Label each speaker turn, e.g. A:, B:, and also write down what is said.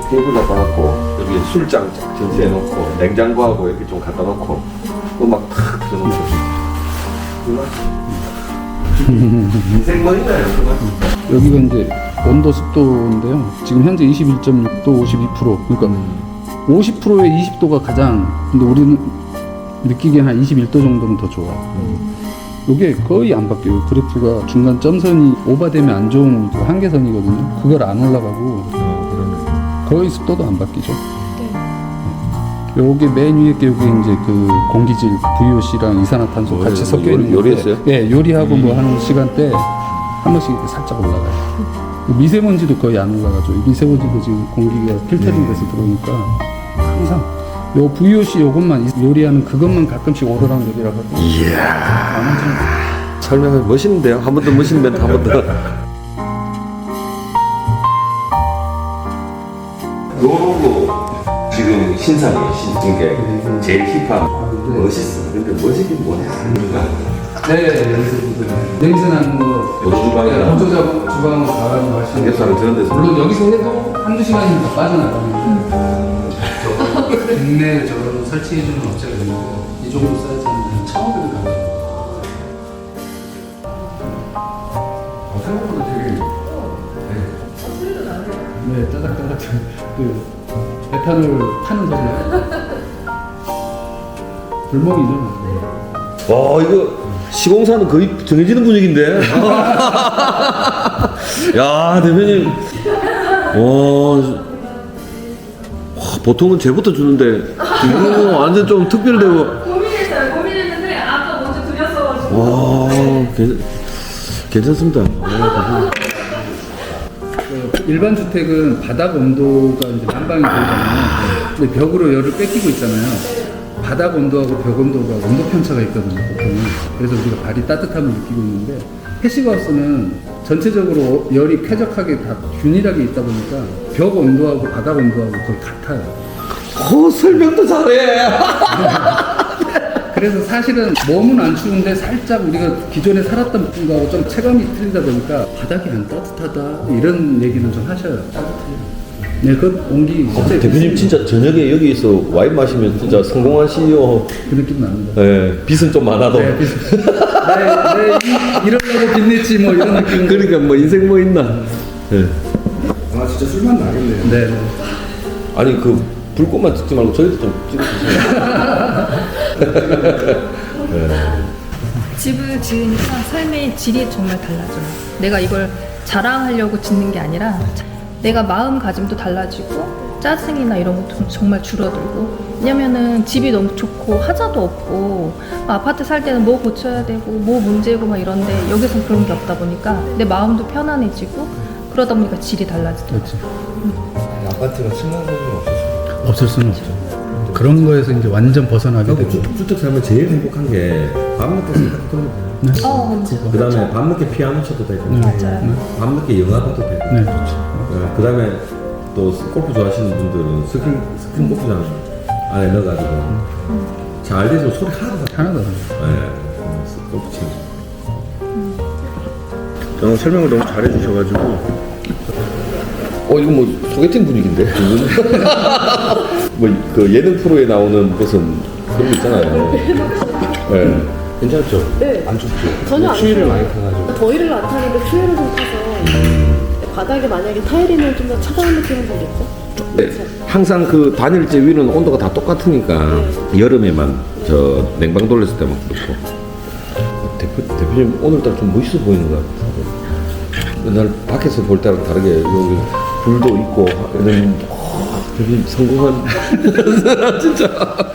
A: 테이블 갖다 놓고 여기 술장 쫙 전시해 놓고 냉장고하고 이렇게 좀 갖다 놓고 음악 탁 틀어놓고 인생 뭐이나요 그거?
B: 여기가 이제 온도 습도인데요. 지금 현재 21.6도 52% 그러니까 50%의 20도가 가장 근데 우리는 느끼기엔 한 21도 정도는 더 좋아. 이게 거의 안 바뀌어요. 그래프가 중간 점선이 오버되면 안 좋은 그 한계선이거든요. 그걸 안 올라가고 거의 습도도 안 바뀌죠. 요게 맨 위에 게 요게 이제 그 공기질 VOC랑 이산화탄소 같이
A: 요-
B: 섞여
A: 요-
B: 있는 건데,
A: 요리했어요?
B: 예, 요리하고 뭐 하는 시간대 한 번씩 이렇게 살짝 올라가요. 미세먼지도 거의 안 올라가죠. 이 미세먼지도 지금 공기가 필터링 돼서 들어오니까 항상 요 VOC 요것만 요리하는 그것만 가끔씩 오르락 내리락 하고
A: 이야. 설명이 멋있는데요? 한 번 더 멋있는 멘트 한 번 더 요거 지금 신상이에요 신상 게 제일 힙한. 멋있어. 근데 멋있긴 뭐냐
B: 네, 냄새 나는 거
A: 보조주방이나.
B: 보조 주방으로 가가지고. 하시는
A: 삼겹살은 저런 데서.
B: 물론 여기서 해도 한두 시간이면 다 빠져나가는데 국내 저런 설치해주는 업체가 있는데 이 정도 사이즈는 한 천억은 가요.
A: 생각보다 되게
B: 네 따닥따닥 그 에탄올 타는 소리 불멍이죠
A: 와 이거 시공사는 거의 정해지는 분위기인데. 야 대표님. 와, 와 보통은 쟤부터 주는데 이거 완전 좀 특별되고.
C: 고민했어요. 고민했는데 아까 먼저 드렸어가지고.
A: 와 괜, 괜찮습니다. 와,
B: 그 일반 주택은 바닥 온도가 이제 난방이 되잖아요. 근데 벽으로 열을 뺏기고 있잖아요. 바닥 온도하고 벽 온도가 온도 편차가 있거든요, 보통은. 그래서 우리가 발이 따뜻함을 느끼고 있는데 패시브하우스는 전체적으로 열이 쾌적하게 다 균일하게 있다 보니까 벽 온도하고 바닥 온도하고 거의 같아요.
A: 어, 설명도 잘해
B: 그래서 사실은 몸은 안 추운데 살짝 우리가 기존에 살았던 거하고 좀 체감이 틀리다 보니까 바닥이 안 따뜻하다 이런 얘기는 좀 하셔요. 따뜻해요. 네, 그 온기 진짜
A: 대표님 진짜 저녁에 여기서 와인 마시면 진짜 성공한 CEO
B: 그 느낌 납니다.
A: 네, 빚은 좀 많아도
B: 네, 비슷- 네, 네, 이- 이러려고 빚냈지 뭐 이런 느낌.
A: 그러니까 뭐 인생 뭐 있나 네.
D: 아 진짜 술만 나겠네요.
B: 네, 네.
A: 아니 그 불꽃만 찍지 말고 저희도 좀 찍어주세요
C: 집을 지으니까 삶의 질이 정말 달라져요. 내가 이걸 자랑하려고 짓는 게 아니라 내가 마음가짐도 달라지고 짜증이나 이런 것도 정말 줄어들고 왜냐면은 집이 너무 좋고 하자도 없고 아파트 살 때는 뭐 고쳐야 되고 뭐 문제고 막 이런데 여기서 그런 게 없다 보니까 내 마음도 편안해지고 그러다 보니까 질이 달라지더라고요.
B: 그렇지.
D: 아파트가 층간소음이 없어서.
B: 없을 수는 없죠. 그런 거에서 이제 완전 벗어나게 되고.
D: 주택, 주택 살면 제일 행복한 게 밤늦게 생각 돌리고
B: 네.
C: 어, 맞아.
D: 그 다음에 밤늦게 피아노 쳐도 되고
C: 맞아요.
D: 밤늦게 영화 봐도 되고
B: 네.
D: 그 다음에 또 골프 좋아하시는 분들은 스크린, 스크린 골프장 안에 넣어가지고 잘 돼서 소리 하나도 안
B: 하나도 안 해요.
D: 네, 골프 치는
E: 너무 설명을 너무 잘해주셔가지고
A: 어 이거 뭐 소개팅 분위기인데 뭐 그 예능 프로에 나오는 무슨 그런 거 있잖아요 네.
D: 괜찮죠?
F: 네.
D: 안 춥죠?
F: 전혀 안
D: 추위를
F: 추워요.
D: 많이 타가지고
F: 더위를 안 타는데 추위를 좀 타서 바닥에 만약에 타일이면 좀 더 차가운 느낌은 들겠죠?
A: 네, 항상 그 단일제 위는 온도가 다 똑같으니까 여름에만 저 냉방 돌렸을 때만 그렇고 어, 대표, 대표님 오늘따라 좀 멋있어 보이는 것 같아요 맨날 밖에서 볼 때랑 다르게 여기 불도 있고 이런 와, 대표님 성공한 진짜